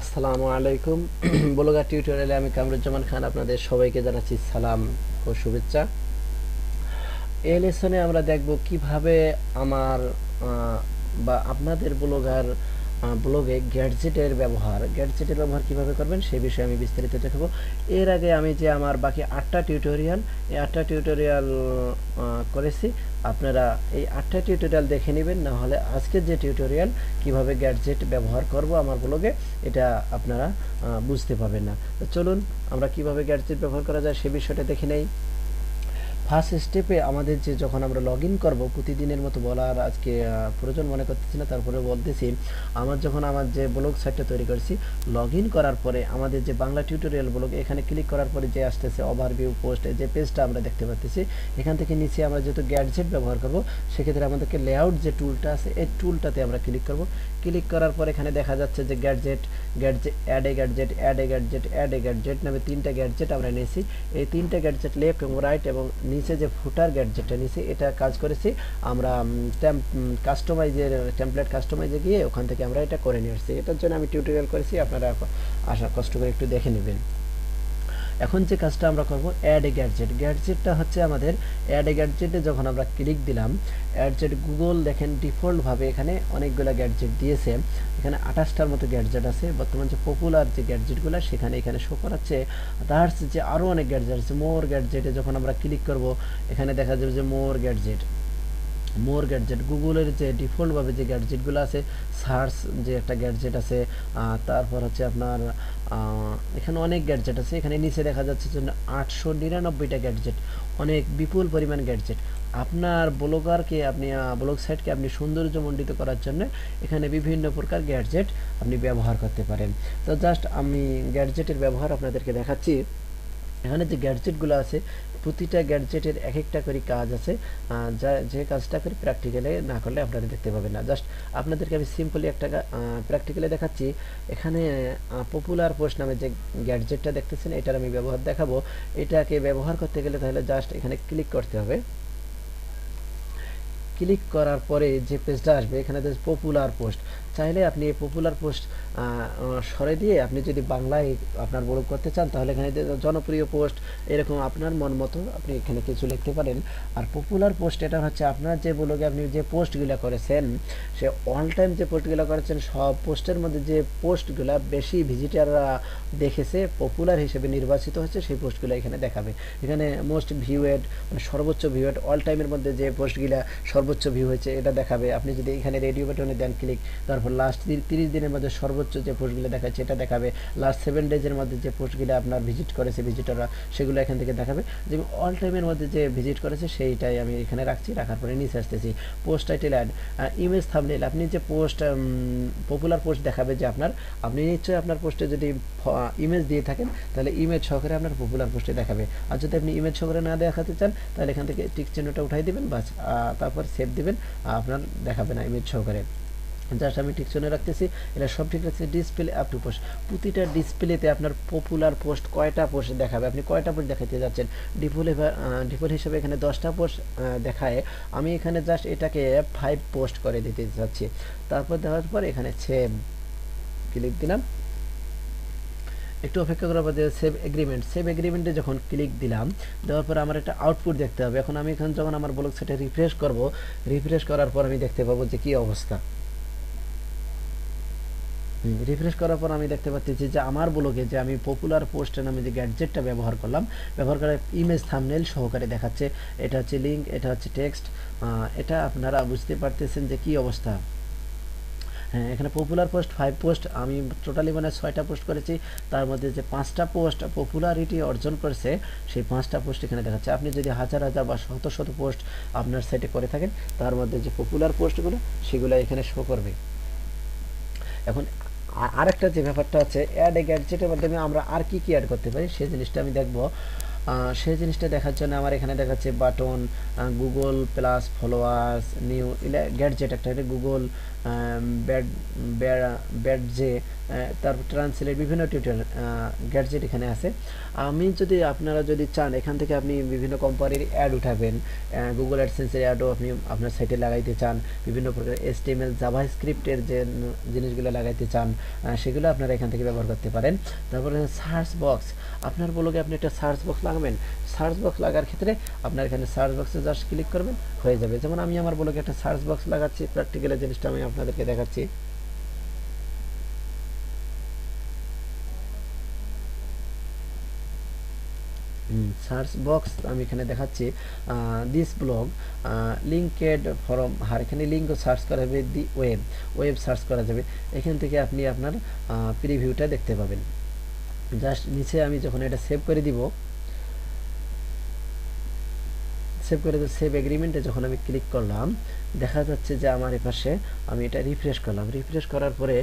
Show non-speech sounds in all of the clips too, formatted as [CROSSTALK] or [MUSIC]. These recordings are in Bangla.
আসসালামু আলাইকুম। [CLEARS THROAT] বলগা টিউটোরিয়ালে আমি কামরুজ্জামান খান আপনাদের সবাইকে জানাচ্ছি সালাম ও শুভেচ্ছা। এই লেসনে আমরা দেখব কীভাবে আমার বা আপনাদের ব্লগার ব্লগে গ্যাডজেটের ব্যবহার। গ্যাডজেটের ব্যবহার কীভাবে করবেন সেই বিষয়ে আমি বিস্তারিত দেখাবো। এর আগে আমি যে আমার বাকি আটটা টিউটোরিয়াল এই আটটা টিউটোরিয়াল করেছি, আপনারা এই আটটা টিউটোরিয়াল দেখে নেবেন, না হলে আজকের যে টিউটোরিয়াল কীভাবে গ্যাডজেট ব্যবহার করব আমার ব্লগে এটা আপনারা বুঝতে পারবেন না। তো চলুন, আমরা কীভাবে গ্যাডজেট ব্যবহার করা যায় সে বিষয়টা দেখে নেই। ফার্স্ট স্টেপে আমাদের যে যখন আমরা লগ ইন করব, প্রতিদিনের মতো বলার আজকে প্রয়োজন মনে করতেছি না, তারপরে বলতেছি, আমার যখন আমার যে ব্লগ সাইটটা তৈরি করছি লগ ইন করার পরে আমাদের যে বাংলা টিউটোরিয়াল ব্লগ এখানে ক্লিক করার পরে যে আসতেছে ওভারভিউ পোস্ট যে পেজটা আমরা দেখতে পাচ্ছি এখান থেকে নিচে আমরা যেহেতু গ্যাডজেট ব্যবহার করব, সেক্ষেত্রে আমাদেরকে লেআউট যে টুলটা আছে, এই টুলটাতে আমরা ক্লিক করব। ক্লিক করার পর এখানে দেখা যাচ্ছে যে gadget gadget add a gadget add a gadget add a gadget নামে তিনটা গ্যাডজেট আমরা নিয়েছি। এই তিনটা গ্যাডজেট লেফট এবং রাইট এবং নিচে যে ফুটার যেটা নিচে, এটা কাজ করেছি। আমরা কাস্টমাইজের টেম্পলেট কাস্টমাইজে গিয়ে ওখান থেকে আমরা এটা করে নিয়ে আসছি। এটার জন্য আমি টিউটোরিয়াল করেছি, আপনারা আশা, কষ্ট করে একটু দেখে নেবেন। এখন যে কাজটা আমরা করব অ্যাড এ গ্যাডজেট গ্যাডজেটটা হচ্ছে আমাদের অ্যাড এ গ্যাডজেটে যখন আমরা ক্লিক দিলাম অ্যাডজেট গুগল দেখেন ডিফল্টভাবে এখানে অনেকগুলো গ্যাডজেট দিয়েছে। এখানে আঠাশটার মতো গ্যাডজেট আছে। বর্তমান যে পপুলার যে গ্যাডজেটগুলো সেখানে এখানে শো করাচ্ছে। তার যে আরও অনেক গ্যাডজেট আছে মোর গ্যাডজেটে যখন আমরা ক্লিক করব, এখানে দেখা যাবে যে মোর গ্যাডজেট মোর গ্যাডজেট গুগলের যে ডিফল্টভাবে যে গ্যাডজেটগুলো আছে সার্চ যে একটা গ্যাডজেট আছে তারপর হচ্ছে আপনার এখানে অনেক গ্যাডজেট আছে। এখানে নিচে দেখা যাচ্ছে যে আটশো নিরানব্বইটা গ্যাডজেট অনেক বিপুল পরিমাণ গ্যাডজেট আপনার ব্লগারকে আপনি ব্লগ সাইটকে আপনি সৌন্দর্যমণ্ডিত করার জন্য এখানে বিভিন্ন প্রকার গ্যাডজেট আপনি ব্যবহার করতে পারেন। তো জাস্ট আমি গ্যাডজেটের ব্যবহার আপনাদেরকে দেখাচ্ছি। এখানে যে গ্যাডজেটগুলো আছে, প্রতিটা গ্যাডজেটের এক একটা করে কাজ আছে যা, যে কাজটা করে প্র্যাকটিক্যালে না করলে আপনারা দেখতে পাবেন না। জাস্ট আপনাদেরকে আমি সিম্পলি একটা প্র্যাকটিক্যালে দেখাচ্ছি। এখানে পপুলার পোস্ট নামে যে গ্যাডজেটটা দেখতেছেন, এটার আমি ব্যবহার দেখাবো। এটাকে ব্যবহার করতে গেলে তাহলে জাস্ট এখানে ক্লিক করতে হবে। ক্লিক করার পরে যে পেজটা আসবে, এখানে পপুলার পোস্ট চাইলে আপনি পপুলার পোস্ট সরে দিয়ে আপনি যদি বাংলায় আপনার বড় করতে চান, তাহলে এখানে জনপ্রিয় পোস্ট এরকম আপনার মন মতো আপনি এখানে কিছু লিখতে পারেন। আর পপুলার পোস্ট এটা হচ্ছে আপনার যে ব্লগে আপনি যে পোস্টগুলো করেছেন, সে অল টাইম যে পোস্টগুলো করেছেন, সব পোস্টের মধ্যে যে পোস্টগুলো বেশি ভিজিটাররা দেখেছে পপুলার হিসেবে নির্বাচিত হচ্ছে, সেই পোস্টগুলো এখানে দেখাবে। এখানে মোস্ট ভিউয়েড মানে সর্বোচ্চ ভিউয়েড অল টাইমের মধ্যে যে পোস্টগুলো সর্বোচ্চ ভিউ হয়েছে, এটা দেখাবে। আপনি যদি এখানে রেডিও বাটনে দেন ক্লিক তারপর লাস্ট তিরিশ দিনের মধ্যে সর্বোচ্চ যে পোস্টগুলো দেখাচ্ছে, এটা দেখাবে। লাস্ট সেভেন ডেজের মধ্যে যে পোস্টগুলো আপনার ভিজিট করেছে ভিজিটররা সেগুলো এখান থেকে দেখাবে। যে অল টাইমের মধ্যে যে ভিজিট করেছে, সেইটাই আমি এখানে রাখছি, রাখার পরে নিচে আসতেছি। Post title add image thumbnail আপনি যে পোস্ট পপুলার পোস্ট দেখাবে যে আপনার, আপনি নিশ্চয়ই আপনার পোস্টে যদি ইমেজ দিয়ে থাকেন, তাহলে ইমেজ সহকারে আপনার পপুলার পোস্টে দেখাবে। আর যদি আপনি ইমেজ সহকারে না দেখাতে চান, তাহলে এখান থেকে টিক চিহ্নটা উঠাই দিবেন, বাস তারপর সেভ দিবেন, আপনার দেখাবে না ইমেজ সহকারে। জাস্ট আমি ঠিক শুনে রাখতেছি। এটা সব ঠিক রাখছে ডিসপ্লে আপ টু পোস্ট প্রতিটা ডিসপ্লেতে আপনার পপুলার পোস্ট কয়টা পোস্ট দেখাবে? আপনি কয়টা পোস্ট দেখাতে যাচ্ছেন? ডিফল্ট ডিফল্ট হিসেবে এখানে দশটা পোস্ট দেখায়। আমি এখানে জাস্ট এটাকে ফাইভ পোস্ট করে দিতে যাচ্ছি। তারপর দেওয়ার পর এখানে সেভ ক্লিক দিলাম। একটু অপেক্ষা করার পর সেভ এগ্রিমেন্ট সেভ এগ্রিমেন্টে যখন ক্লিক দিলাম, দেওয়ার পর আমার একটা আউটপুট দেখতে হবে। এখন আমি এখানে যখন আমার ব্লগ সেটা রিফ্রেশ করব রিফ্রেশ করার পর আমি দেখতে পাবো যে কি অবস্থা। রিফ্রেশ করার পর আমি দেখতে পাচ্ছি যে আমার ব্লগে যে আমি পপুলার পোস্টে নামে যে গ্যাডজেটটা ব্যবহার করলাম, ব্যবহার করে ইমেজ থামনেল সহকারে দেখাচ্ছে। এটা হচ্ছে লিঙ্ক এটা হচ্ছে টেক্সট এটা আপনারা বুঝতে পারতেছেন যে কি অবস্থা। হ্যাঁ এখানে পপুলার পোস্ট ফাইভ পোস্ট আমি টোটালি মানে ছয়টা পোস্ট করেছি। তার মধ্যে যে পাঁচটা পোস্ট পপুলারিটি অর্জন করেছে, সেই পাঁচটা পোস্ট এখানে দেখাচ্ছে। আপনি যদি হাজার হাজার বা শত শত পোস্ট আপনার সাইটে করে থাকেন, তার মধ্যে যে পপুলার পোস্টগুলো সেগুলো এখানে শো করবে। এখন আরেকটা যে ব্যাপারটা আছে অ্যাড এ গ্যাডজেটের মাধ্যমে আমরা আর কি কি অ্যাড করতে পারি, সেই জিনিসটা আমি দেখব। সেই জিনিসটা দেখার জন্য আমার এখানে দেখাচ্ছে button Google plus followers new gadget একটা গুগল ব্যাড ব্যাড যে তারপর ট্রান্সলেট বিভিন্ন টিউটোরিয়াল গ্যাডজেট এখানে আছে। আমি যদি আপনারা যদি চান, এখান থেকে আপনি বিভিন্ন কোম্পানির অ্যাড উঠাবেন গুগল অ্যাডসেন্সের অ্যাডও আপনি আপনার সাইটে লাগাইতে চান, বিভিন্ন প্রকার এসটিএমএল জাভা স্ক্রিপ্টের যে জিনিসগুলো লাগাইতে চান সেগুলো আপনারা এখান থেকে ব্যবহার করতে পারেন। তারপরে সার্চ বক্স আপনার ব্লগে আপনি একটা সার্চ বক্স লাগাবেন। সার্চ বক্স লাগার ক্ষেত্রে আপনার এখানে সার্চ বক্সে জাস্ট ক্লিক করবেন, হয়ে যাবে। যেমন আমি আমার ব্লগে একটা সার্চ বক্স লাগাচ্ছি প্র্যাকটিক্যালের জিনিসটা আমি আপনাদেরকে দেখাচ্ছি। সার্চ বক্স আমি এখানে দেখাচ্ছি। দিস ব্লগ লিঙ্কেড ফরম আর এখানে লিঙ্ক সার্চ করা যাবে দি ওয়েব ওয়েব সার্চ করা যাবে। এখান থেকে আপনি আপনার প্রিভিউটা দেখতে পাবেন। জাস্ট নিচে আমি যখন এটা সেভ করে দিব সেভ করে তো সেভ এগ্রিমেন্টে যখন আমি ক্লিক করলাম, দেখা যাচ্ছে যে আমার এপাশে আমি এটা রিফ্রেশ করলাম। রিফ্রেশ করার পরে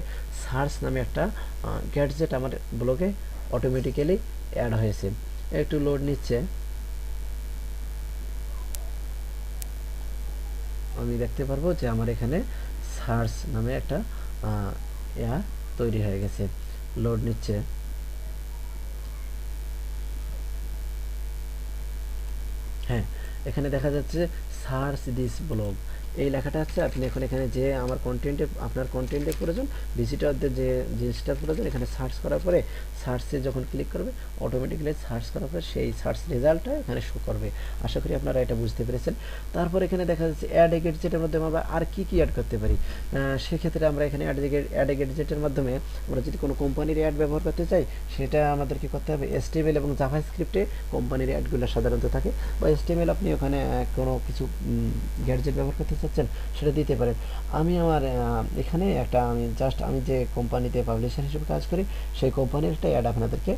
সার্চ নামে একটা গ্যাডজেট আমার ব্লগে অটোমেটিক্যালি অ্যাড হয়েছে। একটু লোড নিচ্ছে। আমি দেখতে পারব যে আমার এখানে সার্চ নামে একটা ইয়া তৈরি হয়ে গেছে। লোড নিচ্ছে হ্যাঁ এখানে দেখা যাচ্ছে সার্চ দিস ব্লগ। এই লেখাটা আছে, আপনি এখন এখানে যে আমার কন্টেন্টে আপনার কন্টেন্টের প্রয়োজন ভিজিটরদের যে জিনিসটার প্রয়োজন এখানে সার্চ করার পরে সার্চে যখন ক্লিক করবে অটোমেটিক্যালি সার্চ করার পরে সেই সার্চ রেজাল্টটা এখানে শো করবে। আশা করি আপনারা এটা বুঝতে পেরেছেন। তারপর এখানে দেখা যাচ্ছে অ্যাড এগেটজেটের মাধ্যমে আমরা আর কি কি অ্যাড করতে পারি? সেক্ষেত্রে আমরা এখানে অ্যাড অ্যাড এগেটজেটের মাধ্যমে আমরা যদি কোনো কোম্পানির অ্যাড ব্যবহার করতে চাই, সেটা আমাদের আমাদেরকে করতে হবে এসটিএমএল এবং জাভা স্ক্রিপ্টে কোম্পানির অ্যাডগুলো সাধারণত থাকে। বা এসটিএমএল আপনি ওখানে কোনো কিছু গ্যাডজেট ব্যবহার করতে চাচ্ছেন সেটা দিতে পারেন। আমি আমার এখানে একটা, আমি জাস্ট আমি যে কোম্পানিতে পাবলিশার হিসেবে কাজ করি, সেই কোম্পানির একটা অ্যাড আপনাদেরকে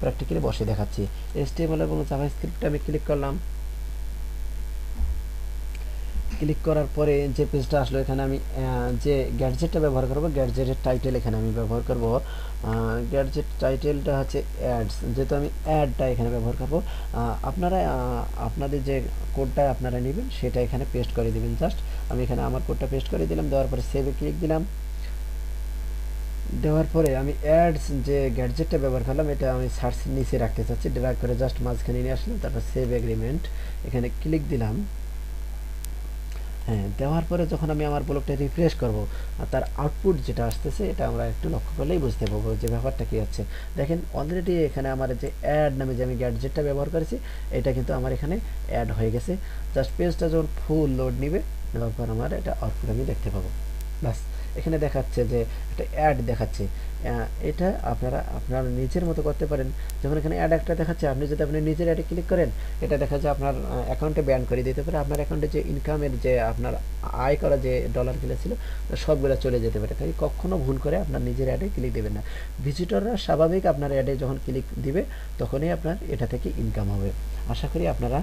প্র্যাকটিক্যালি বসে দেখাচ্ছি। এস এবং জাভা স্ক্রিপ্টটা আমি ক্লিক করলাম। ক্লিক করার পরে যে পেজটা আসলো, এখানে আমি যে গ্যাডজেটটা ব্যবহার করব গ্যাডজেটের টাইটেল এখানে আমি ব্যবহার করব। গ্যাডজেট টাইটেলটা হচ্ছে অ্যাডস যেহেতু আমি অ্যাডটা এখানে ব্যবহার করব আপনারা আপনাদের যে কোডটা আপনারা নেবেন, সেটা এখানে পেস্ট করে দিবেন। জাস্ট আমি এখানে আমার কোডটা পেস্ট করে দিলাম, দেওয়ার পরে সেভে ক্লিক দিলাম। দেওয়ার পরে আমি অ্যাডস যে গ্যাডজেটটা ব্যবহার করলাম, এটা আমি সার্চ নিচে রাখতে চাচ্ছি। ড্রাগ করে জাস্ট মাঝখানে নিয়ে আসলাম, তারপর সেভ এগ্রিমেন্ট এখানে ক্লিক দিলাম। হ্যাঁ দেওয়ার পরে যখন আমি আমার ব্লগটা রিফ্রেশ করব তার আউটপুট যেটা আসতেছে, এটা আমরা একটু লক্ষ্য করলেই বুঝতে পারব যে ব্যাপারটা কী হচ্ছে। দেখেন অলরেডি এখানে আমার যে অ্যাড নামে যে আমি গ্যাডজেটটা ব্যবহার করেছি, এটা কিন্তু আমার এখানে অ্যাড হয়ে গেছে। জাস্ট পেজটা যখন ফুল লোড নিবে, নেওয়ার পর আমার এটা আউটপুট আমি দেখতে পাবো। বাস এখানে দেখাচ্ছে যে একটা অ্যাড দেখাচ্ছে। এটা আপনারা, আপনার নিজের মতো করতে পারেন। যেমন এখানে অ্যাড একটা দেখাচ্ছে, আপনি যদি আপনি নিজের অ্যাডে ক্লিক করেন, এটা দেখা যায় আপনার অ্যাকাউন্টে ব্যান করে দিতে পারে। আপনার অ্যাকাউন্টে যে ইনকামের যে আপনার আয় করা যে ডলারগুলো ছিল সবগুলো চলে যেতে পারে। তাই কখনো ভুল করে আপনার নিজের অ্যাডে ক্লিক দেবেন না। ভিজিটররা স্বাভাবিক আপনার অ্যাডে যখন ক্লিক দিবে, তখনই আপনার এটা থেকে ইনকাম হবে। আশা করি আপনারা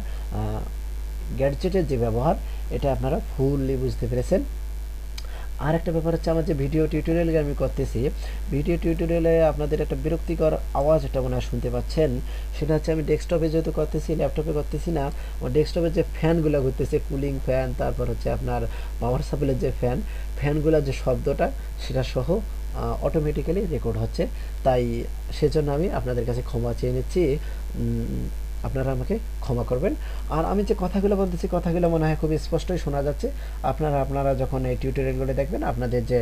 গ্যাডজেটের যে ব্যবহার, এটা আপনারা ফুললি বুঝতে পেরেছেন। আর একটা ব্যাপার হচ্ছে আমার যে ভিডিও টিউটোরিয়াল আমি করতেছি ভিডিও টিউটোরিয়ালে আপনাদের একটা বিরক্তিকর আওয়াজ এটা মনে শুনতে পাচ্ছেন। সেটা হচ্ছে আমি ডেস্কটপে যেহেতু করতেছি ল্যাপটপে করতেছি না, আমার ডেস্কটপের যে ফ্যানগুলো ঘুরতেছে কুলিং ফ্যান তারপর হচ্ছে আপনার পাওয়ার সাপ্লাইয়ের যে ফ্যান ফ্যানগুলোর যে শব্দটা, সেটা সহ অটোমেটিক্যালি রেকর্ড হচ্ছে। তাই সেজন্য আমি আপনাদের কাছে ক্ষমা চেয়ে নিচ্ছি। আপনারা আমাকে ক্ষমা করবেন। আর আমি যে কথাগুলো বলতেছি, কথাগুলো মনে হয় খুব স্পষ্টই শোনা যাচ্ছে। আপনারা আপনারা যখন এই টিউটোরিয়ালগুলো দেখবেন, আপনাদের যে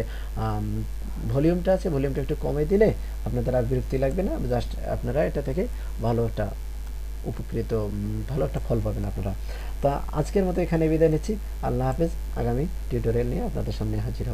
ভলিউমটা আছে, ভলিউমটা একটু কমে দিলে আপনাদের আর বিরক্তি লাগবে না। জাস্ট আপনারা এটা থেকে ভালো একটা উপকৃত ভালো একটা ফল পাবেন আপনারা। তা আজকের মতো এখানে বিদায় নিচ্ছি। আল্লাহ হাফেজ। আগামী টিউটোরিয়াল নিয়ে আপনাদের সামনে হাজির